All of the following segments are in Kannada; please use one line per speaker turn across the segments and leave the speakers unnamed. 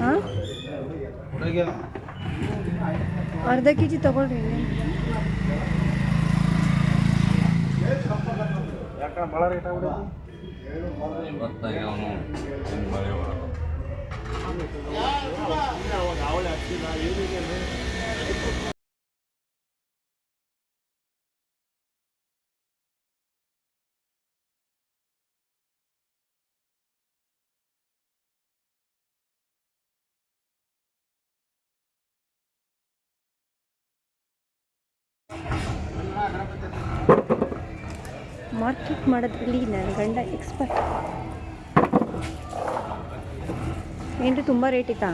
ಹಾಂ? ಅರ್ಧ ಕೆ ಜಿ ತಗೊಳ್ರಿ
ಯಾಕಂದ್ರೆ
ಮಾರ್ಕೆಟ್ ಮಾಡೋದ್ರಲ್ಲಿ ನನ್ನ ಗಂಡ ಎಕ್ಸ್ಪರ್ಟ್ ಏನ್ರಿ ತುಂಬ ರೇಟ್ ಇತ್ತಾ?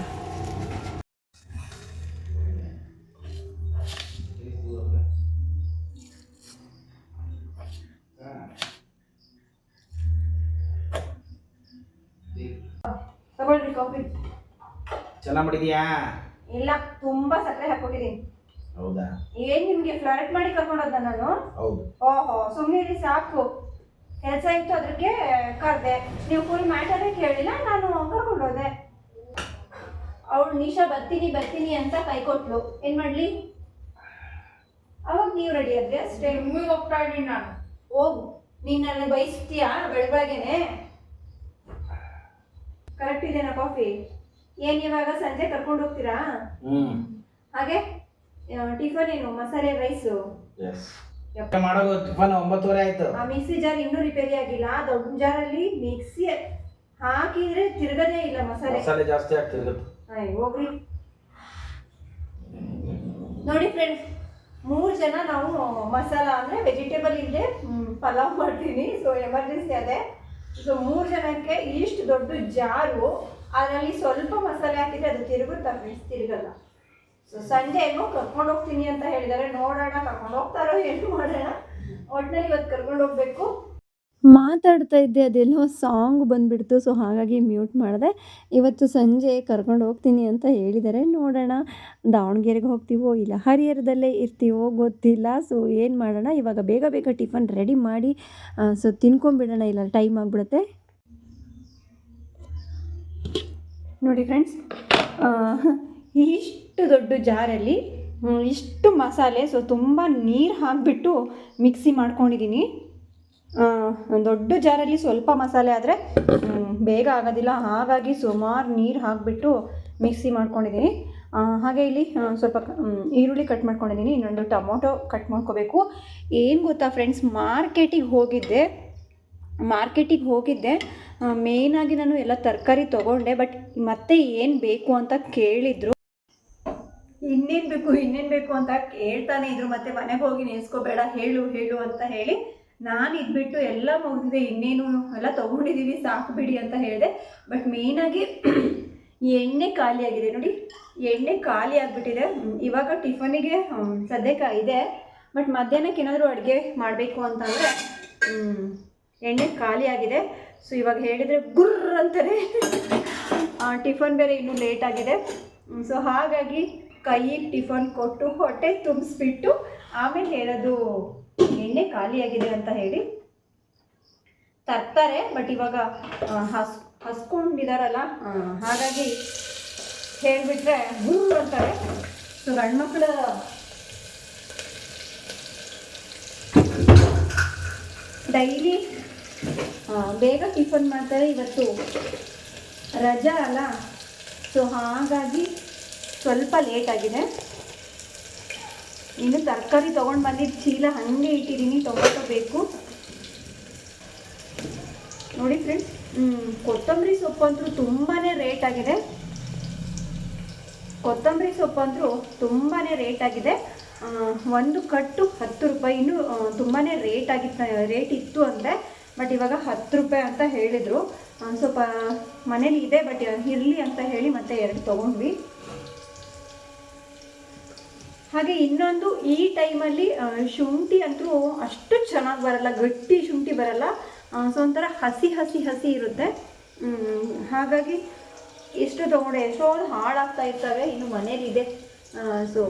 ಚೆನ್ನಾಗಿ ಮಾಡಿದ್ಯಾ?
ಇಲ್ಲ ತುಂಬಾ ಸಕ್ಕರೆ ಹಾಕ್ಬಿಟ್ಟಿದ್ದೀನಿ
ಹೌದಾ?
ಏನ್ ನಿಮ್ಗೆ ಫ್ಲರ್ಟ್ ಮಾಡಿ ಕರ್ಕೊಂಡೋದ ನಾನು?
ಹೌದು.
ಓಹೋ ಸುಮ್ಮನೆ ಸಾಕು. ಕೆಲಸ ಇತ್ತು ಅದಕ್ಕೆ ಕರೆದೆ. ನೀವು ಫುಲ್ ಮ್ಯಾಟರೇ ಕೇಳಿಲ್ಲ ನಾನು ಕರ್ಕೊಂಡೋದೆ. ಅವಳು ನಿಶಾ ಬರ್ತೀನಿ ಬರ್ತೀನಿ ಅಂತ ಕೈ ಕೊಟ್ಲು ಏನ್ ಮಾಡ್ಲಿ? ಅವಾಗ ನೀವು ರೆಡಿ ಆದ್ರೆ ಅಷ್ಟೇ?
ನಿಮಗೆ ಹೋಗ್ತಾ ಇದ್ದೀನಿ ನಾನು.
ಹೋಗು. ನೀನ್ ನನ್ನ ಬಯಸ್ತೀಯಾ? ಬೆಳಬೆಳಗ್ಗೆನೆ ಕರೆಕ್ಟ್ ಇದೆನಾ ಕಾಫಿ ಏನ್ ಇವಾಗ ಸಂಜೆ ಕರ್ಕೊಂಡು ಹೋಗ್ತೀರಾ
ಹ್ಮ್.
ಹಾಗೆ? ಟಿಫನ್ ಏನು? ಮಸಾಲೆ ರೈಸು
ಎಸ್ ಮಾಡೋದು ಟಿಫನ್ ಒಂಬತ್ತುವರೆ ಆಯ್ತು.
ಆ ಮಿಕ್ಸಿ ಜಾರ್ ಇನ್ನೂ ರಿಪೇರಿ ಆಗಿಲ್ಲ. ದೊಡ್ಡ ಜಾರಲ್ಲಿ ಮಿಕ್ಸಿ ಹಾಕಿದ್ರೆ ತಿರುಗದೇ ಇಲ್ಲ ಮಸಾಲೆ.
ಮಸಾಲೆ ಜಾಸ್ತಿ ಆಗ್ತಿರುತ್ತೆ
ಆಯ್ ಹೋಗ್ರಿ. ನೋಡಿ ಫ್ರೆಂಡ್ಸ್ ಮೂರು ಜನ ನಾವು ಮಸಾಲ ಅಂದರೆ ವೆಜಿಟೇಬಲ್ ಇಲ್ಲದೆ ಪಲಾವ್ ಮಾಡ್ತೀನಿ. ಸೊ ಎಮರ್ಜೆನ್ಸಿ ಅದೇ. ಸೊ ಮೂರು ಜನಕ್ಕೆ ಇಷ್ಟು ದೊಡ್ಡ ಜಾರು ಅದರಲ್ಲಿ ಸ್ವಲ್ಪ ಮಸಾಲೆ ಹಾಕಿದ್ರೆ ಅದು ತಿರುಗುತ್ತಾ ಫ್ರೆಂಡ್ಸ್ ತಿರುಗಲ್ಲ. ಸೊ ಸಂಜೆ ಕರ್ಕೊಂಡು ಹೋಗ್ತೀನಿ ಅಂತ ಹೇಳಿದಾರೆ ನೋಡೋಣ, ಕರ್ಕೊಂಡು ಹೋಗ್ತಾರೋ ಏನು ಮಾಡೋಣ. ಒಟ್ಟಿನಲ್ಲಿ ಇವತ್ತು ಕರ್ಕೊಂಡು ಹೋಗ್ಬೇಕು. ಮಾತಾಡ್ತಾ ಇದ್ದೆ ಅದೆಲ್ಲೋ ಸಾಂಗ್ ಬಂದ್ಬಿಡ್ತು ಸೊ ಹಾಗಾಗಿ ಮ್ಯೂಟ್ ಮಾಡಿದೆ. ಇವತ್ತು ಸಂಜೆ ಕರ್ಕೊಂಡು ಹೋಗ್ತೀನಿ ಅಂತ ಹೇಳಿದ್ದಾರೆ. ನೋಡೋಣ, ದಾವಣಗೆರೆಗೆ ಹೋಗ್ತೀವೋ ಇಲ್ಲ ಹರಿಹರದಲ್ಲೇ ಇರ್ತೀವೋ ಗೊತ್ತಿಲ್ಲ. ಸೊ ಏನು ಮಾಡೋಣ? ಇವಾಗ ಬೇಗ ಬೇಗ ಟಿಫನ್ ರೆಡಿ ಮಾಡಿ ಸೊ ತಿನ್ಕೊಂಬಿಡೋಣ ಇಲ್ಲ ಟೈಮ್ ಆಗಿಬಿಡುತ್ತೆ. ನೋಡಿ ಫ್ರೆಂಡ್ಸ್ ಇಷ್ಟು ದೊಡ್ಡ ಜಾರಲ್ಲಿ ಇಷ್ಟು ಮಸಾಲೆ ಸೊ ತುಂಬ ನೀರು ಹಾಕಿಬಿಟ್ಟು ಮಿಕ್ಸಿ ಮಾಡ್ಕೊಂಡಿದ್ದೀನಿ ದೊಡ್ಡ ಜಾರಲ್ಲಿ ಸ್ವಲ್ಪ ಮಸಾಲೆ ಆದರೆ ಬೇಗ ಆಗೋದಿಲ್ಲ. ಹಾಗಾಗಿ ಸುಮಾರು ನೀರು ಹಾಕಿಬಿಟ್ಟು ಮಿಕ್ಸಿ ಮಾಡ್ಕೊಂಡಿದ್ದೀನಿ ಹಾಗೆ ಇಲ್ಲಿ ಸ್ವಲ್ಪ ಈರುಳ್ಳಿ ಕಟ್ ಮಾಡ್ಕೊಂಡಿದ್ದೀನಿ ಇನ್ನೊಂದು ಟೊಮೊಟೊ ಕಟ್ ಮಾಡ್ಕೋಬೇಕು. ಏನು ಗೊತ್ತಾ ಫ್ರೆಂಡ್ಸ್ ಮಾರ್ಕೆಟಿಗೆ ಹೋಗಿದ್ದೆ. ಮಾರ್ಕೆಟಿಗೆ ಹೋಗಿದ್ದೆ. ಮೇಯ್ನಾಗಿ ನಾನು ಎಲ್ಲ ತರಕಾರಿ ತೊಗೊಂಡೆ ಬಟ್ ಮತ್ತೆ ಏನು ಬೇಕು ಅಂತ ಕೇಳಿದ್ರು. ಇನ್ನೇನು ಬೇಕು ಇನ್ನೇನು ಬೇಕು ಅಂತ ಕೇಳ್ತಾನೆ ಇದ್ರು. ಮತ್ತೆ ಮನೆಗೆ ಹೋಗಿ ನೆನೆಸ್ಕೋಬೇಡ ಹೇಳು ಹೇಳು ಅಂತ ಹೇಳಿ ನಾನು ಇದ್ಬಿಟ್ಟು ಎಲ್ಲ ಮುಗಿದಿದೆ. ಇನ್ನೇನು ಎಲ್ಲ ತೊಗೊಂಡಿದ್ದೀವಿ ಸಾಕು ಬಿಡಿ ಅಂತ ಹೇಳಿದೆ. ಬಟ್ ಮೇಯ್ನಾಗಿ ಎಣ್ಣೆ ಖಾಲಿಯಾಗಿದೆ ನೋಡಿ. ಎಣ್ಣೆ ಖಾಲಿ ಆಗಿಬಿಟ್ಟಿದೆ. ಇವಾಗ ಟಿಫನಿಗೆ ಸದ್ಯಕ್ಕೆ ಇದೆ. ಬಟ್ ಮಧ್ಯಾಹ್ನಕ್ಕೆ ಏನಾದರೂ ಅಡುಗೆ ಮಾಡಬೇಕು ಅಂತಂದರೆ ಎಣ್ಣೆ ಖಾಲಿ ಆಗಿದೆ. ಸೊ ಇವಾಗ ಹೇಳಿದರೆ ಗುರ್ರ್ ಅಂತಾರೆ ಟಿಫನ್ ಬೇರೆ ಇನ್ನೂ ಲೇಟ್ ಆಗಿದೆ. ಸೊ ಹಾಗಾಗಿ ಕೈಗೆ ಟಿಫನ್ ಕೊಟ್ಟು ಹೊಟ್ಟೆ ತುಂಬಿಸ್ಬಿಟ್ಟು ಆಮೇಲೆ ಹೇಳೋದು, ಎಣ್ಣೆ ಖಾಲಿಯಾಗಿದೆ ಅಂತ ಹೇಳಿ ತರ್ತಾರೆ. ಬಟ್ ಇವಾಗ ಹಸ್, ಹಸ್ಕೊಂಡಿದಾರಲ್ಲ ಹಾಗಾಗಿ ಹೇಳಿಬಿಟ್ರೆ ಗುರು ಅಂತಾರೆ. ಸೊ, ಗಂಡ್ಮಕ್ಳು ಡೈಲಿ ಬೇಗ ಟಿಫನ್ ಮಾಡ್ತಾರೆ. ಇವತ್ತು ರಜಾ ಅಲ್ಲ. ಸೊ, ಹಾಗಾಗಿ ಸ್ವಲ್ಪ ಲೇಟ್ ಆಗಿದೆ. ಇನ್ನು ತರಕಾರಿ ತೊಗೊಂಡು ಬಂದಿದ್ದು ಚೀಲ ಹಂಗೆ ಇಟ್ಟಿದ್ದೀನಿ ಟೊಮೆಟೊ ಬೇಕು. ನೋಡಿ ಫ್ರೆಂಡ್ಸ್ ಕೊತ್ತಂಬರಿ ಸೊಪ್ಪು ಅಂತೂ ತುಂಬಾ ರೇಟ್ ಆಗಿದೆ. ಕೊತ್ತಂಬರಿ ಸೊಪ್ಪು ಅಂತೂ ತುಂಬಾ ರೇಟ್ ಆಗಿದೆ. ಒಂದು ಕಟ್ಟು ಹತ್ತು ರೂಪಾಯಿ, ಇನ್ನೂ ತುಂಬಾ ರೇಟ್ ಆಗಿತ್ತು ರೇಟ್ ಇತ್ತು ಅಂದರೆ ಬಟ್ ಇವಾಗ ಹತ್ತು ರೂಪಾಯಿ ಅಂತ ಹೇಳಿದರು. ಸ್ವಲ್ಪ ಮನೇಲಿ ಇದೆ ಬಟ್ ಇರಲಿ ಅಂತ ಹೇಳಿ ಮತ್ತೆ ಎರಡು ತೊಗೊಂಡ್ವಿ. ಹಾಗೆ ಇನ್ನೊಂದು ಈ ಟೈಮಲ್ಲಿ ಶುಂಠಿ ಅಂತೂ ಅಷ್ಟು ಚೆನ್ನಾಗಿ ಬರಲ್ಲ, ಗಟ್ಟಿ ಶುಂಠಿ ಬರಲ್ಲ. ಸೊ ಒಂಥರ ಹಸಿ ಹಸಿ ಹಸಿ ಇರುತ್ತೆ. ಹಾಗಾಗಿ ಎಷ್ಟು ತೊಗೊಂಡೆ. ಎಷ್ಟೊಂದು ಹಾಳಾಗ್ತಾ ಇರ್ತವೆ, ಇನ್ನು ಮನೇಲಿದೆ ಸೊ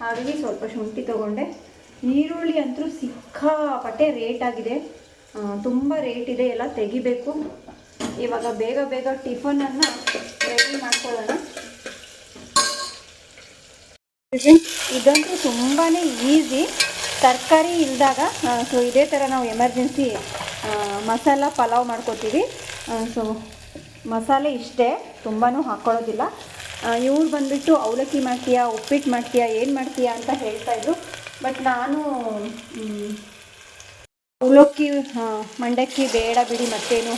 ಹಾಗಾಗಿ ಸ್ವಲ್ಪ ಶುಂಠಿ ತೊಗೊಂಡೆ. ಈರುಳ್ಳಿ ಅಂತೂ ಸಿಕ್ಕಾಪಟ್ಟೆ ರೇಟ್ ಆಗಿದೆ. ತುಂಬ ರೇಟ್ ಇದೆ, ಎಲ್ಲ ತೆಗಿಬೇಕು. ಇವಾಗ ಬೇಗ ಬೇಗ ಟಿಫನನ್ನು ರೆಡಿ ಮಾಡ್ಕೊಳ್ಳೋಣ. ಇದಂತೂ ತುಂಬಾ ಈಸಿ ತರಕಾರಿ ಇಲ್ದಾಗ ಸೊ ಇದೇ ಥರ ನಾವು ಎಮರ್ಜೆನ್ಸಿ ಮಸಾಲ ಪಲಾವ್ ಮಾಡ್ಕೋತೀವಿ. ಸೊ ಮಸಾಲೆ ಇಷ್ಟೇ ತುಂಬಾ ಹಾಕ್ಕೊಳ್ಳೋದಿಲ್ಲ ಇವ್ರು ಬಂದುಬಿಟ್ಟು ಅವಲಕ್ಕಿ ಮಾಡ್ತೀಯಾ, ಉಪ್ಪಿಟ್ಟು ಮಾಡ್ತೀಯಾ, ಏನು ಮಾಡ್ತೀಯಾ ಅಂತ ಹೇಳ್ತಾಯಿದ್ರು ಬಟ್ ನಾನು ಅವಲಕ್ಕಿ ಮಂಡಕ್ಕಿ ಬೇಡ ಬಿಡಿ ಮತ್ತೇನು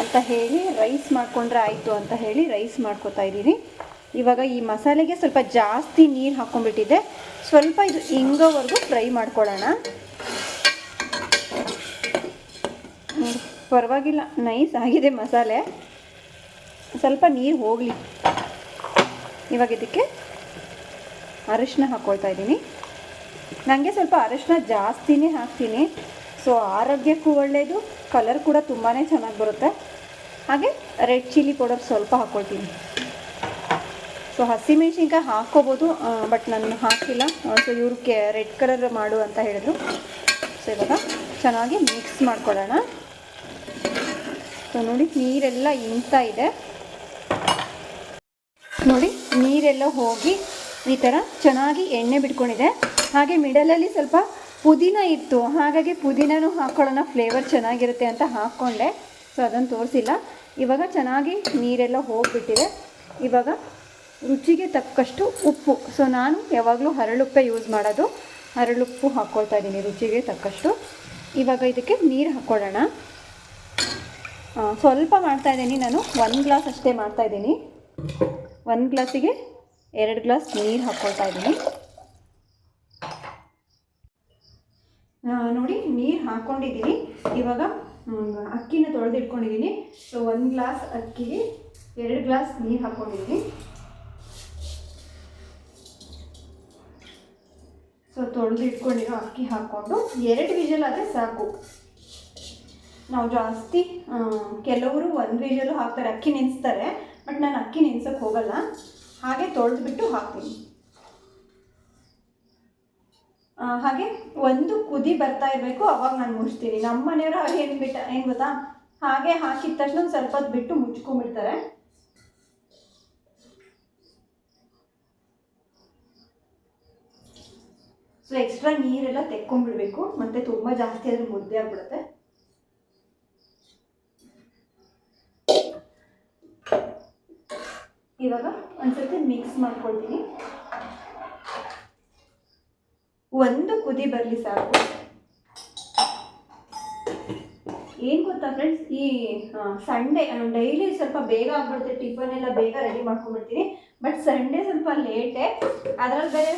ಅಂತ ಹೇಳಿ ರೈಸ್ ಮಾಡಿಕೊಂಡ್ರೆ ಆಯಿತು ಅಂತ ಹೇಳಿ ರೈಸ್ ಮಾಡ್ಕೋತಾ ಇದ್ದೀನಿ. ಇವಾಗ ಈ ಮಸಾಲೆಗೆ ಸ್ವಲ್ಪ ಜಾಸ್ತಿ ನೀರು ಹಾಕ್ಕೊಂಡ್ಬಿಟ್ಟಿದೆ ಸ್ವಲ್ಪ ಇದು ಹಿಂಗೋವರೆಗೂ ಫ್ರೈ ಮಾಡ್ಕೊಳ್ಳೋಣ. ಪರವಾಗಿಲ್ಲ, ನೈಸ್ ಆಗಿದೆ ಮಸಾಲೆ. ಸ್ವಲ್ಪ ನೀರು ಹೋಗಲಿ. ಇವಾಗ ಇದಕ್ಕೆ ಅರಿಶಿನ ಹಾಕ್ಕೊಳ್ತಾ ಇದ್ದೀನಿ. ನನಗೆ ಸ್ವಲ್ಪ ಅರಿಶಿನ ಜಾಸ್ತಿನೇ ಹಾಕ್ತೀನಿ. ಸೊ, ಆರೋಗ್ಯಕ್ಕೂ ಒಳ್ಳೆಯದು ಕಲರ್ ಕೂಡ ತುಂಬಾ ಚೆನ್ನಾಗಿ ಬರುತ್ತೆ. ಹಾಗೆ ರೆಡ್ ಚಿಲ್ಲಿ ಪೌಡರ್ ಸ್ವಲ್ಪ ಹಾಕ್ಕೊಳ್ತೀನಿ ಸೊ ಹಸಿಮೆಣ್ಸಿನ್ಕಾಯಿ ಹಾಕ್ಕೋಬೋದು ಬಟ್ ನಾನು ಹಾಕಿಲ್ಲ. ಸೊ ಇವ್ರಿಗೆ ರೆಡ್ ಕಲರ್ ಮಾಡು ಅಂತ ಹೇಳಿದ್ರು. ಸೊ ಇವಾಗ ಚೆನ್ನಾಗಿ ಮಿಕ್ಸ್ ಮಾಡ್ಕೊಳ್ಳೋಣ. ಸೊ ನೋಡಿ, ನೀರೆಲ್ಲ ಇಂತ ಇದೆ. ನೋಡಿ, ನೀರೆಲ್ಲ ಹೋಗಿ ಈ ಥರ ಚೆನ್ನಾಗಿ ಎಣ್ಣೆ ಬಿಟ್ಕೊಂಡಿದೆ. ಹಾಗೆ ಮಿಡಲಲ್ಲಿ ಸ್ವಲ್ಪ ಪುದೀನ ಇತ್ತು. ಹಾಗಾಗಿ ಪುದೀನೂ ಹಾಕ್ಕೊಳ್ಳೋಣ ಫ್ಲೇವರ್ ಚೆನ್ನಾಗಿರುತ್ತೆ ಅಂತ ಹಾಕ್ಕೊಂಡೆ. ಸೊ ಅದನ್ನು ತೋರಿಸಿಲ್ಲ. ಇವಾಗ ಚೆನ್ನಾಗಿ ನೀರೆಲ್ಲ ಹೋಗಿಬಿಟ್ಟಿದೆ. ಇವಾಗ ರುಚಿಗೆ ತಕ್ಕಷ್ಟು ಉಪ್ಪು. ಸೊ ನಾನು ಯಾವಾಗಲೂ ಹರಳುಪ್ಪೆ ಯೂಸ್ ಮಾಡೋದು. ಹರಳುಪ್ಪು ಹಾಕ್ಕೊಳ್ತಾ ಇದ್ದೀನಿ ರುಚಿಗೆ ತಕ್ಕಷ್ಟು. ಇವಾಗ ಇದಕ್ಕೆ ನೀರು ಹಾಕ್ಕೊಳ್ಳೋಣ ಸ್ವಲ್ಪ ಮಾಡ್ತಾ ಇದ್ದೀನಿ ನಾನು. ಒಂದು ಗ್ಲಾಸ್ ಅಷ್ಟೇ ಮಾಡ್ತಾ ಇದ್ದೀನಿ. ಒಂದು ಗ್ಲಾಸಿಗೆ ಎರಡು ಗ್ಲಾಸ್ ನೀರು ಹಾಕ್ಕೊಳ್ತಾ ಇದ್ದೀನಿ. ನೋಡಿ, ನೀರು ಹಾಕ್ಕೊಂಡಿದ್ದೀನಿ ಇವಾಗ ಅಕ್ಕಿನ ತೊಳೆದಿಟ್ಕೊಂಡಿದ್ದೀನಿ. ಸೊ ಒಂದು ಗ್ಲಾಸ್ ಅಕ್ಕಿಗೆ ಎರಡು ಗ್ಲಾಸ್ ನೀರು ಹಾಕ್ಕೊಂಡಿದ್ದೀನಿ ಸೊ ತೊಳೆದು ಇಟ್ಕೊಂಡಿರೋ ಅಕ್ಕಿ ಹಾಕ್ಕೊಂಡು ಎರಡು ವಿಜಲ್ ಆದರೆ ಸಾಕು. ನಾವು ಜಾಸ್ತಿ ಕೆಲವರು ಒಂದು ವಿಜಲು ಹಾಕ್ತಾರೆ, ಅಕ್ಕಿ ನೆನೆಸ್ತಾರೆ, ಬಟ್ ನಾನು ಅಕ್ಕಿ ನೆನ್ಸೋಕ್ಕೆ ಹೋಗಲ್ಲ. ಹಾಗೆ ತೊಳೆದ್ಬಿಟ್ಟು ಹಾಕ್ತೀನಿ. ಹಾಗೆ ಒಂದು ಕುದಿ ಬರ್ತಾ ಇರಬೇಕು, ಅವಾಗ ನಾನು ಮುಚ್ತೀನಿ ನಮ್ಮ ಮನೆಯವರು ಏನು ಬಿಟ್ಟ, ಏನು ಗೊತ್ತಾ? ಹಾಗೆ ಹಾಕಿದ ತಕ್ಷಣ ಸ್ವಲ್ಪ ಬಿಟ್ಟು ಮುಚ್ಕೊಂಡ್ಬಿಡ್ತಾರೆ. ಸೊ ಎಕ್ಸ್ಟ್ರಾ ನೀರೆಲ್ಲ ತೆಕ್ಕೊಂಡ್ಬಿಡ್ಬೇಕು. ಮತ್ತೆ ತುಂಬ ಜಾಸ್ತಿ ಆದರೆ ಮುದ್ದೆ ಆಗ್ಬಿಡುತ್ತೆ. ಇವಾಗ ಒಂದ್ಸತಿ ಮಿಕ್ಸ್ ಮಾಡ್ಕೊಳ್ತೀನಿ. ಒಂದು ಕುದಿ ಬರಲಿ ಸಾಕು. ಏನು ಗೊತ್ತಾ ಫ್ರೆಂಡ್ಸ್ ಈ ಸಂಡೇ ಡೈಲಿ ಸ್ವಲ್ಪ ಬೇಗ ಆಗ್ಬಿಡುತ್ತೆ. ಟಿಫನ್ ಎಲ್ಲ ಬೇಗ ರೆಡಿ ಮಾಡ್ಕೊಂಡ್ಬಿಡ್ತೀನಿ. ಬಟ್ ಸಂಡೇ ಸ್ವಲ್ಪ ಲೇಟೇ ಅದರಲ್ಲಿ ಬೇರೆ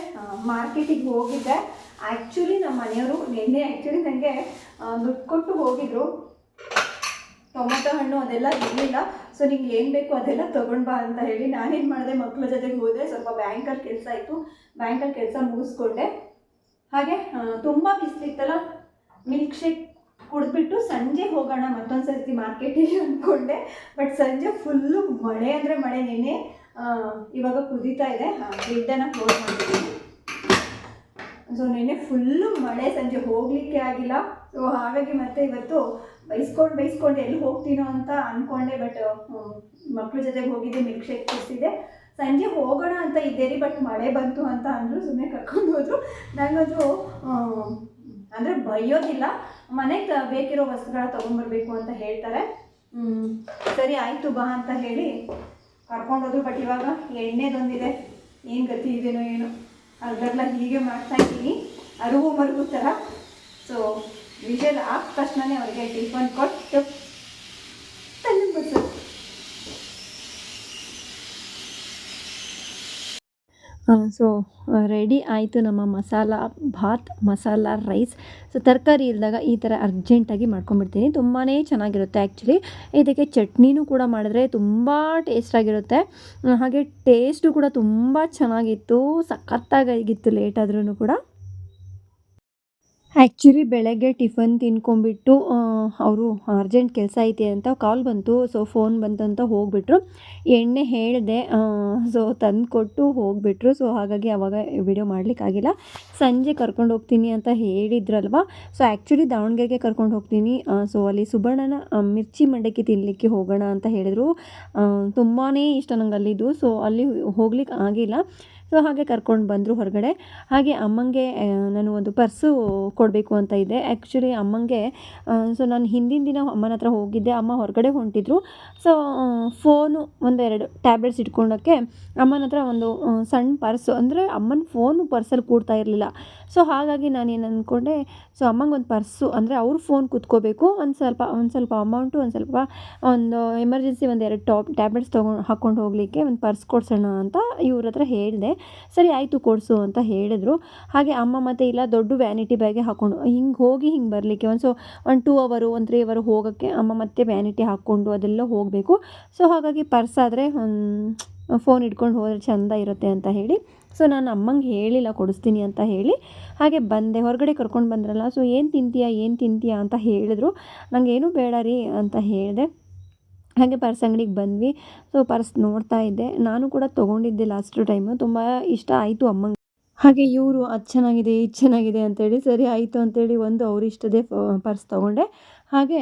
ಮಾರ್ಕೆಟಿಗೆ ಹೋಗಿದ್ದೆ. ಆ್ಯಕ್ಚುಲಿ ನಮ್ಮ ಮನೆಯವರು ನಿನ್ನೆ ಆ್ಯಕ್ಚುಲಿ ನನಗೆ ದುಡ್ಡು ಕೊಟ್ಟು ಹೋಗಿದ್ರು. ಟೊಮೊಟೊ ಹಣ್ಣು ಅದೆಲ್ಲ ಇರಲಿಲ್ಲ ಸೊ ನಿಂಗೆ ಏನು ಬೇಕು ಅದೆಲ್ಲ ತೊಗೊಂಡು ಬಾ ಅಂತ ಹೇಳಿ ನಾನೇನು ಮಾಡಿದೆ ಮಕ್ಕಳ ಜೊತೆಗೆ ಹೋದೆ. ಸ್ವಲ್ಪ ಬ್ಯಾಂಕಲ್ಲಿ ಕೆಲಸ ಇತ್ತು. ಬ್ಯಾಂಕಲ್ಲಿ ಕೆಲಸ ಮುಗಿಸ್ಕೊಂಡೆ. ಹಾಗೆ ತುಂಬ ಬಿಸಿಲಿತ್ತಲ್ಲ ಮಿಲ್ಕ್ ಶೇಕ್ ಕುಡಿದ್ಬಿಟ್ಟು ಸಂಜೆ ಹೋಗೋಣ ಮತ್ತೊಂದು ಸರ್ತಿ ಮಾರ್ಕೆಟಿಗೆ ಅಂದ್ಕೊಂಡೆ. ಬಟ್ ಸಂಜೆ ಫುಲ್ಲು ಮಳೆ ಅಂದರೆ ಮಳೆ ನೆನೆ ಇವಾಗ ಕುದೀತಾ ಇದೆ. ಬ್ರೆಡ್ಡನ್ನ ಕ್ಲೋಸ್ ಮಾಡ್ತಿದ್ದೀನಿ ಸೊ ನೆನ್ನೆ ಫುಲ್ಲು ಮಳೆ, ಸಂಜೆ ಹೋಗಲಿಕ್ಕೆ ಆಗಿಲ್ಲ. ಸೊ ಹಾಗಾಗಿ ಮತ್ತೆ ಇವತ್ತು ಬೈಸ್ಕೊಂಡು ಬೈಸ್ಕೊಂಡು ಎಲ್ಲಿ ಹೋಗ್ತೀನೋ ಅಂತ ಅಂದ್ಕೊಂಡೆ ಬಟ್ ಮಕ್ಕಳ ಜೊತೆಗೆ ಹೋಗಿದ್ದೆ ಮಿಲ್ಕ್ ಶೇಕ್ ಕುಡಿಸಿದೆ ಸಂಜೆ ಹೋಗೋಣ ಅಂತ ಇದ್ದೆ ರೀ ಬಟ್ ಮಳೆ ಬಂತು ಅಂತ ಅಂದರು ಸುಮ್ಮನೆ ಕರ್ಕೊಂಡು ಹೋದ್ರು. ನನಗದು ಅಂದರೆ ಬೈಯೋದಿಲ್ಲ. ಮನೆಗೆ ಬೇಕಿರೋ ವಸ್ತುಗಳ ತೊಗೊಂಬರ್ಬೇಕು ಅಂತ ಹೇಳ್ತಾರೆ. ಸರಿ, ಆಯಿತು, ಬಾ ಅಂತ ಹೇಳಿ ಕರ್ಕೊಂಡೋದ್ರು ಬಟ್ ಇವಾಗ ಎಣ್ಣೆದೊಂದಿದೆ. ಏನು ಗತಿ ಇದೇನೋ ಏನೋ. ಅದ್ರಲ್ಲ ಹೀಗೆ ಮಾಡ್ತಾ ಇದ್ದೀನಿ. ಅರಿವು ಮರುಗು ಥರ ಸೊ ವಿಷಲ್ ಆದ ತಕ್ಷಣನೇ ಅವ್ರಿಗೆ ಟಿಫನ್ ಕೊಟ್ಟು ತಲೆಬಿಡ್ಸೋದು ಸೊ ರೆಡಿ ಆಯಿತು ನಮ್ಮ ಮಸಾಲ ಭಾತ್, ಮಸಾಲ ರೈಸ್ ಸೊ ತರಕಾರಿ ಇಲ್ಲದಾಗ ಈ ಥರ ಅರ್ಜೆಂಟಾಗಿ ಮಾಡ್ಕೊಂಬಿಡ್ತೀನಿ ತುಂಬಾ ಚೆನ್ನಾಗಿರುತ್ತೆ ಆ್ಯಕ್ಚುಲಿ ಇದಕ್ಕೆ ಚಟ್ನಿನೂ ಕೂಡ ಮಾಡಿದ್ರೆ ತುಂಬ ಟೇಸ್ಟಾಗಿರುತ್ತೆ ಹಾಗೆ ಟೇಸ್ಟು ಕೂಡ ತುಂಬ ಚೆನ್ನಾಗಿತ್ತು. ಸಖತ್ತಾಗಿತ್ತು ಲೇಟ್ ಆದ್ರೂ ಕೂಡ. ಆ್ಯಕ್ಚುಲಿ ಬೆಳಗ್ಗೆ ಟಿಫನ್ ತಿನ್ಕೊಂಬಿಟ್ಟು ಅವರು ಅರ್ಜೆಂಟ್ ಕೆಲಸ ಐತೆ ಅಂತ ಕಾಲ್ ಬಂತು. ಸೊ ಫೋನ್ ಬಂತು ಅಂತ ಹೋಗಿಬಿಟ್ರು. ಎಣ್ಣೆ ಹೇಳಿದೆ ಸೊ ತಂದು ಕೊಟ್ಟು ಹೋಗ್ಬಿಟ್ರು. ಸೊ ಹಾಗಾಗಿ ಅವಾಗ ವಿಡಿಯೋ ಮಾಡಲಿಕ್ಕಾಗಿಲ್ಲ ಸಂಜೆ ಕರ್ಕೊಂಡು ಹೋಗ್ತೀನಿ ಅಂತ ಹೇಳಿದ್ರಲ್ವ? ಸೊ ಆ್ಯಕ್ಚುಲಿ ದಾವಣಗೆರೆಗೆ ಕರ್ಕೊಂಡು ಹೋಗ್ತೀನಿ. ಸೊ ಅಲ್ಲಿ ಸುಬರ್ಣನ ಮಿರ್ಚಿ ಮಂಡಕ್ಕಿ ತಿನ್ನಲಿಕ್ಕೆ ಹೋಗೋಣ ಅಂತ ಹೇಳಿದರು. ತುಂಬಾ ಇಷ್ಟ ನಂಗೆ ಅಲ್ಲಿದ್ದು. ಸೊ ಅಲ್ಲಿ ಹೋಗ್ಲಿಕ್ಕೆ ಆಗಿಲ್ಲ. ಸೊ ಹಾಗೆ ಕರ್ಕೊಂಡು ಬಂದರು ಹೊರಗಡೆ. ಹಾಗೆ ಅಮ್ಮಂಗೆ ನಾನು ಒಂದು ಪರ್ಸು ಕೊಡಬೇಕು ಅಂತ ಇದ್ದೆ. ಆ್ಯಕ್ಚುಲಿ ಅಮ್ಮಂಗೆ ಸೊ ನಾನು ಹಿಂದಿನ ದಿನ ಅಮ್ಮನ ಹತ್ರ ಹೋಗಿದ್ದೆ. ಅಮ್ಮ ಹೊರಗಡೆ ಹೊಂಟಿದ್ರು. ಸೊ ಫೋನು ಒಂದೆರಡು ಟ್ಯಾಬ್ಲೆಟ್ಸ್ ಇಟ್ಕೊಳ್ಳೋಕ್ಕೆ ಅಮ್ಮನ ಹತ್ರ ಒಂದು ಸಣ್ಣ ಪರ್ಸು ಅಂದರೆ ಅಮ್ಮನ ಫೋನು ಪರ್ಸಲ್ಲಿ ಕೂಡ್ತಾ ಇರಲಿಲ್ಲ. ಸೊ ಹಾಗಾಗಿ ನಾನೇನು ಅಂದ್ಕೊಂಡೆ ಸೊ ಅಮ್ಮಂಗೆ ಒಂದು ಪರ್ಸು ಅಂದರೆ ಅವ್ರ ಫೋನ್ ಕೂತ್ಕೋಬೇಕು. ಒಂದು ಸ್ವಲ್ಪ ಒಂದು ಸ್ವಲ್ಪ ಅಮೌಂಟು ಒಂದು ಸ್ವಲ್ಪ, ಒಂದು ಎಮರ್ಜೆನ್ಸಿ ಒಂದು ಎರಡು ಟಾಪ್ ಟ್ಯಾಬ್ಲೆಟ್ಸ್ ತೊಗೊಂಡು ಹಾಕ್ಕೊಂಡು ಹೋಗಲಿಕ್ಕೆ ಒಂದು ಪರ್ಸ್ ಕೊಡ್ಸೋಣ ಅಂತ ಇವ್ರ ಹತ್ರ ಹೇಳಿದೆ. ಸರಿ, ಆಯಿತು ಕೊಡಿಸು ಅಂತ ಹೇಳಿದ್ರು. ಹಾಗೆ ಅಮ್ಮ ಮತ್ತೆ ಇಲ್ಲ, ದೊಡ್ಡ ವ್ಯಾನಿಟಿ ಬ್ಯಾಗೆ ಹಾಕ್ಕೊಂಡು ಹಿಂಗೆ ಹೋಗಿ ಹಿಂಗೆ ಬರಲಿಕ್ಕೆ ಒಂದು ಸೊ, ಒಂದು ಟೂ ಅವರು ಒಂದು ತ್ರೀ ಅವರು ಹೋಗೋಕ್ಕೆ ಅಮ್ಮ ಮತ್ತೆ ವ್ಯಾನಿಟಿ ಹಾಕ್ಕೊಂಡು ಅದೆಲ್ಲ ಹೋಗಬೇಕು. ಸೊ ಹಾಗಾಗಿ ಪರ್ಸ್ ಆದರೆ ಫೋನ್ ಇಟ್ಕೊಂಡು ಹೋದರೆ ಚೆಂದ ಇರುತ್ತೆ ಅಂತ ಹೇಳಿ. ಸೊ ನಾನು ಅಮ್ಮಂಗೆ ಹೇಳಿಲ್ಲ, ಕೊಡಿಸ್ತೀನಿ ಅಂತ ಹೇಳಿ. ಹಾಗೆ ಬಂದೆ, ಹೊರಗಡೆ ಕರ್ಕೊಂಡು ಬಂದ್ರಲ್ಲ ಸೊ ಏನು ತಿಂತೀಯಾ ಏನು ತಿಂತೀಯಾ ಅಂತ ಹೇಳಿದ್ರು. ನನಗೇನು ಬೇಡ ರೀ ಅಂತ ಹೇಳಿದೆ. ಹಾಗೆ ಪರ್ಸ್ ಅಂಗಡಿಗೆ ಬಂದ್ವಿ. ಸೊ ಪರ್ಸ್ ನೋಡ್ತಾ ಇದ್ದೆ. ನಾನು ಕೂಡ ತೊಗೊಂಡಿದ್ದೆ ಲಾಸ್ಟ್ ಟೈಮು ತುಂಬ ಇಷ್ಟ ಆಯಿತು ಅಮ್ಮಂಗೆ. ಹಾಗೆ ಇವರು, ಅದು ಚೆನ್ನಾಗಿದೆ, ಇದು ಚೆನ್ನಾಗಿದೆ ಅಂತೇಳಿ ಸರಿ ಆಯಿತು ಅಂತೇಳಿ ಒಂದು ಅವ್ರ ಇಷ್ಟದೇ ಪರ್ಸ್ ತೊಗೊಂಡೆ. ಹಾಗೆ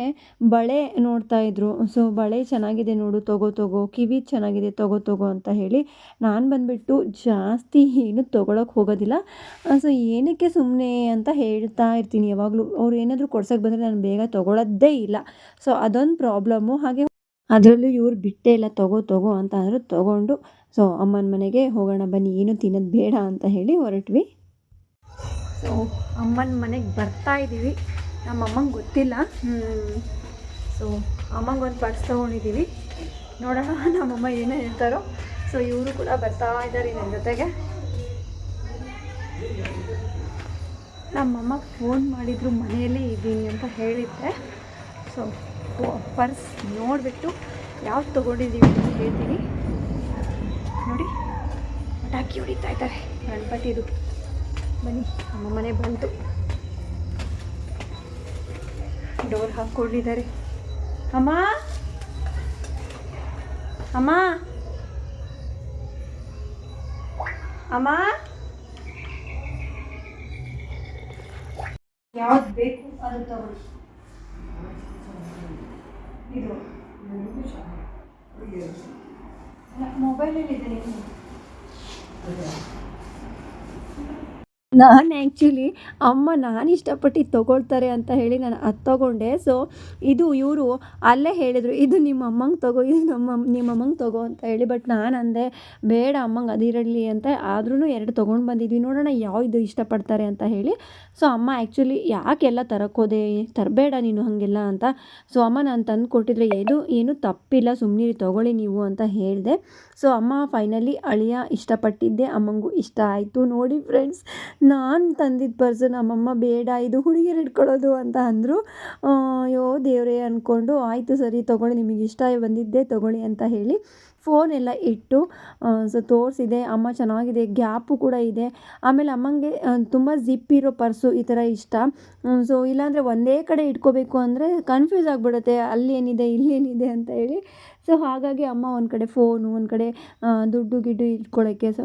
ಬಳೆ ನೋಡ್ತಾ ಇದ್ರು. ಸೊ ಬಳೆ ಚೆನ್ನಾಗಿದೆ ನೋಡು, ತಗೋ ತಗೋ, ಕಿವಿ ಚೆನ್ನಾಗಿದೆ, ತಗೋ ತಗೋ ಅಂತ ಹೇಳಿ ನಾನು ಬಂದುಬಿಟ್ಟು ಜಾಸ್ತಿ ಏನು ತೊಗೊಳಕ್ಕೆ ಹೋಗೋದಿಲ್ಲ. ಸೊ ಏನಕ್ಕೆ ಸುಮ್ಮನೆ ಅಂತ ಹೇಳ್ತಾ ಇರ್ತೀನಿ ಯಾವಾಗಲೂ. ಅವ್ರು ಏನಾದರೂ ಕೊಡ್ಸೋಕ್ಕೆ ಬಂದರೆ ನಾನು ಬೇಗ ತೊಗೊಳೋದೇ ಇಲ್ಲ. ಸೊ ಅದೊಂದು ಪ್ರಾಬ್ಲಮ್ಮು ಹಾಗೆ ಅದರಲ್ಲೂ ಇವ್ರು ಬಿಟ್ಟೇ ಇಲ್ಲ, ತಗೋ ತಗೋ ಅಂತ ಅಂದರು ತಗೊಂಡು, ಸೊ, ಅಮ್ಮನ ಮನೆಗೆ ಹೋಗೋಣ, ಬನ್ನಿ, ಏನು ತಿನ್ನೋದು ಬೇಡ ಅಂತ ಹೇಳಿ ಹೊರಟ್ವಿ. ಸೊ, ಅಮ್ಮನ ಮನೆಗೆ ಬರ್ತಾ ಇದ್ದೀವಿ ನಮ್ಮ ಅಮ್ಮಂಗೆ ಗೊತ್ತಿಲ್ಲ. ಸೊ, ಅಮ್ಮಂಗೆ ಒಂದು ಪರ್ಸ್ ತೊಗೊಂಡಿದ್ದೀವಿ ನೋಡೋಣ ನಮ್ಮಮ್ಮ ಏನೇ ಹೇಳ್ತಾರೋ. ಸೊ, ಇವರು ಕೂಡ ಬರ್ತಾ ಇದ್ದಾರೆ ನನ್ನ ಜೊತೆಗೆ. ನಮ್ಮಮ್ಮ ಫೋನ್ ಮಾಡಿದ್ರು, ಮನೆಯಲ್ಲೇ ಇದ್ದೀನಿ ಅಂತ ಹೇಳಿದ್ದೆ ಸೊ ಪರ್ಸ್ ನೋಡಿಬಿಟ್ಟು ಯಾವ್ದು ತೊಗೊಂಡಿದ್ದೀವಿ ಅಂತ ಹೇಳ್ತೀನಿ. ನೋಡಿ, ಪಟಾಕಿ ಹೊಡಿತಾ ಇದ್ದಾರೆ. ಗಣಪತಿದು ಬನ್ನಿ, ನಮ್ಮ ಮನೆ ಬಂತು. ಡೋರ್ ಹಾಕ್ಕೊಂಡಿದ್ದಾರೆ. ಅಮ್ಮ! ಅಮ್ಮ! ಅಮ್ಮ! ಯಾವ್ದು ಬೇಕು ಅದು ತಗೊಳ್ಳಿ. ಇದು ಮೊಬೈಲಲ್ಲಿ ಇದೆ ನಾನು ಆ್ಯಕ್ಚುಲಿ ಅಮ್ಮ ನಾನು ಇಷ್ಟಪಟ್ಟು ತೊಗೊಳ್ತಾರೆ ಅಂತ ಹೇಳಿ ನಾನು ಅದು ತೊಗೊಂಡೆ. ಸೊ ಇದು ಇವರು ಅಲ್ಲೇ ಹೇಳಿದರು, ಇದು ನಿಮ್ಮ ಅಮ್ಮಂಗೆ ತಗೋ, ಇದು ನಮ್ಮ ನಿಮ್ಮ ಅಮ್ಮಂಗೆ ತಗೋ ಅಂತ ಹೇಳಿ. ಬಟ್ ನಾನು ಅಂದೆ, ಬೇಡ ಅಮ್ಮಂಗೆ ಅದಿರಲಿ ಅಂತ ಆದ್ರೂ ಎರಡು ತೊಗೊಂಡು ಬಂದಿದ್ವಿ. ನೋಡೋಣ ಯಾವುದು ಇಷ್ಟಪಡ್ತಾರೆ ಅಂತ ಹೇಳಿ. ಸೊ ಅಮ್ಮ ಆ್ಯಕ್ಚುಲಿ ಯಾಕೆಲ್ಲ ತರಕ್ಕೋದೆ? ತರಬೇಡ ನೀನು ಹಾಗೆಲ್ಲ ಅಂತ. ಸೊ ಅಮ್ಮ ನಾನು ತಂದು ಕೊಟ್ಟಿದ್ರೆ ಏನು, ಏನೂ ತಪ್ಪಿಲ್ಲ ಸುಮ್ಮನೆ ತೊಗೊಳ್ಳಿ ನೀವು ಅಂತ ಹೇಳಿದೆ. ಸೊ ಅಮ್ಮ ಫೈನಲಿ ಅಳಿಯ ಇಷ್ಟಪಟ್ಟಿದ್ದೆ, ಅಮ್ಮಂಗೂ ಇಷ್ಟ ಆಯಿತು. ನೋಡಿ ಫ್ರೆಂಡ್ಸ್ ನಾನು ತಂದಿದ್ದ ಪರ್ಸು ನಮ್ಮಮ್ಮ ಬೇಡ, ಇದು ಹುಡುಗಿಯರು ಇಟ್ಕೊಳ್ಳೋದು ಅಂತ ಅಂದರು. ಅಯ್ಯೋ, ದೇವರೇ ಅಂದ್ಕೊಂಡು ಆಯಿತು ಸರಿ, ತೊಗೊಳ್ಳಿ, ನಿಮಗೆ ಇಷ್ಟ ಬಂದಿದ್ದೆ ತೊಗೊಳ್ಳಿ ಅಂತ ಹೇಳಿ ಫೋನ್ ಎಲ್ಲ ಇಟ್ಟು ಸೊ ತೋರಿಸಿದೆ. ಅಮ್ಮ, ಚೆನ್ನಾಗಿದೆ, ಗ್ಯಾಪು ಕೂಡ ಇದೆ. ಆಮೇಲೆ ಅಮ್ಮಂಗೆ ತುಂಬ ಜಿಪ್ ಇರೋ ಪರ್ಸು ಈ ಥರ ಇಷ್ಟ. ಸೊ, ಇಲ್ಲಾಂದರೆ ಒಂದೇ ಕಡೆ ಇಟ್ಕೋಬೇಕು ಅಂದರೆ ಕನ್ಫ್ಯೂಸ್ ಆಗಿಬಿಡುತ್ತೆ. ಅಲ್ಲಿ ಏನಿದೆ, ಇಲ್ಲಿ ಇಲ್ಲೇನಿದೆ ಅಂತ ಹೇಳಿ ಸೊ ಹಾಗಾಗಿ ಅಮ್ಮ ಒಂದು ಕಡೆ ಫೋನು ಒಂದು ಕಡೆ ದುಡ್ಡು ಗಿಡ್ಡು ಇಟ್ಕೊಳ್ಳೋಕ್ಕೆ ಸೊ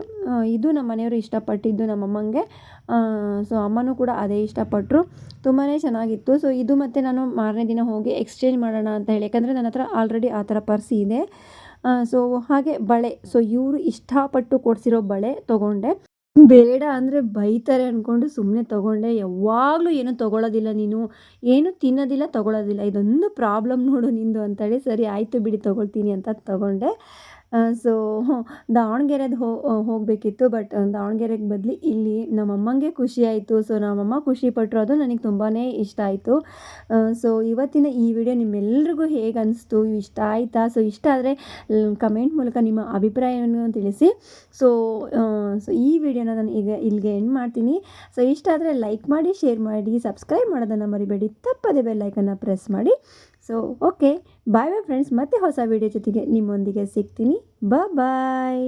ಇದು ನಮ್ಮ ಮನೆಯವರು ಇಷ್ಟಪಟ್ಟಿದ್ದು ನಮ್ಮ ಅಮ್ಮಂಗೆ. ಸೊ ಅಮ್ಮನೂ ಕೂಡ ಅದೇ ಇಷ್ಟಪಟ್ಟರು ತುಂಬಾ ಚೆನ್ನಾಗಿತ್ತು. ಸೊ ಇದು ಮತ್ತು ನಾನು ಮಾರನೇ ದಿನ ಹೋಗಿ ಎಕ್ಸ್ಚೇಂಜ್ ಮಾಡೋಣ ಅಂತ ಹೇಳಿ. ಯಾಕಂದರೆ ನನ್ನ ಹತ್ರ ಆಲ್ರೆಡಿ ಆ ಥರ ಪರ್ಸ್ ಇದೆ. ಸೊ ಹಾಗೆ ಬಳೆ. ಸೊ ಇವರು ಇಷ್ಟಪಟ್ಟು ಕೊಡಿಸಿರೋ ಬಳೆ ತೊಗೊಂಡೆ. ಬೇಡ ಅಂದರೆ ಬೈತಾರೆ ಅಂದ್ಕೊಂಡು ಸುಮ್ಮನೆ ತೊಗೊಂಡೆ. ಯಾವಾಗಲೂ ಏನೂ ತೊಗೊಳೋದಿಲ್ಲ ನೀನು. ಏನು ತಿನ್ನೋದಿಲ್ಲ, ತೊಗೊಳೋದಿಲ್ಲ. ಇದೊಂದು ಪ್ರಾಬ್ಲಮ್ ನೋಡು ನಿಂದು ಅಂತೇಳಿ ಸರಿ ಆಯಿತು ಬಿಡಿ ತೊಗೊಳ್ತೀನಿ ಅಂತ ತೊಗೊಂಡೆ. ಸೊ ದಾವಣಗೆರೆದು ಹೋಗಬೇಕಿತ್ತು ಬಟ್ ದಾವಣಗೆರೆಗೆ ಬದಲು ಇಲ್ಲಿ ನಮ್ಮಮ್ಮಂಗೆ ಖುಷಿ ಆಯಿತು. ಸೊ ನಮ್ಮಮ್ಮ ಖುಷಿ ಪಟ್ಟರು ಅದು ನನಗೆ ತುಂಬಾ ಇಷ್ಟ ಆಯಿತು. ಸೊ ಇವತ್ತಿನ ಈ ವಿಡಿಯೋ ನಿಮ್ಮೆಲ್ರಿಗೂ ಹೇಗೆ ಅನಿಸ್ತು? ಇಷ್ಟ ಆಯಿತಾ? ಸೊ ಇಷ್ಟ ಆದರೆ ಕಮೆಂಟ್ ಮೂಲಕ ನಿಮ್ಮ ಅಭಿಪ್ರಾಯವನ್ನು ತಿಳಿಸಿ. ಸೊ ಸೊ ಈ ವಿಡಿಯೋನ ನಾನು ಈಗ ಇಲ್ಲಿಗೆ ಎಂಡ್ ಮಾಡ್ತೀನಿ. ಸೊ ಇಷ್ಟ ಆದರೆ ಲೈಕ್ ಮಾಡಿ ಶೇರ್ ಮಾಡಿ ಸಬ್ಸ್ಕ್ರೈಬ್ ಮಾಡೋದನ್ನು ಮರಿಬೇಡಿ. ತಪ್ಪದೆ ಬೆಲ್ಲೈಕನ್ನು ಪ್ರೆಸ್ ಮಾಡಿ. So okay bye bye friends ಮತ್ತೆ ಹೊಸ ವಿಡಿಯೋ ಜೊತೆಗೆ ನಿಮ್ಮೊಂದಿಗೆ ಸಿಗ್ತೀನಿ. ಬಾಯ್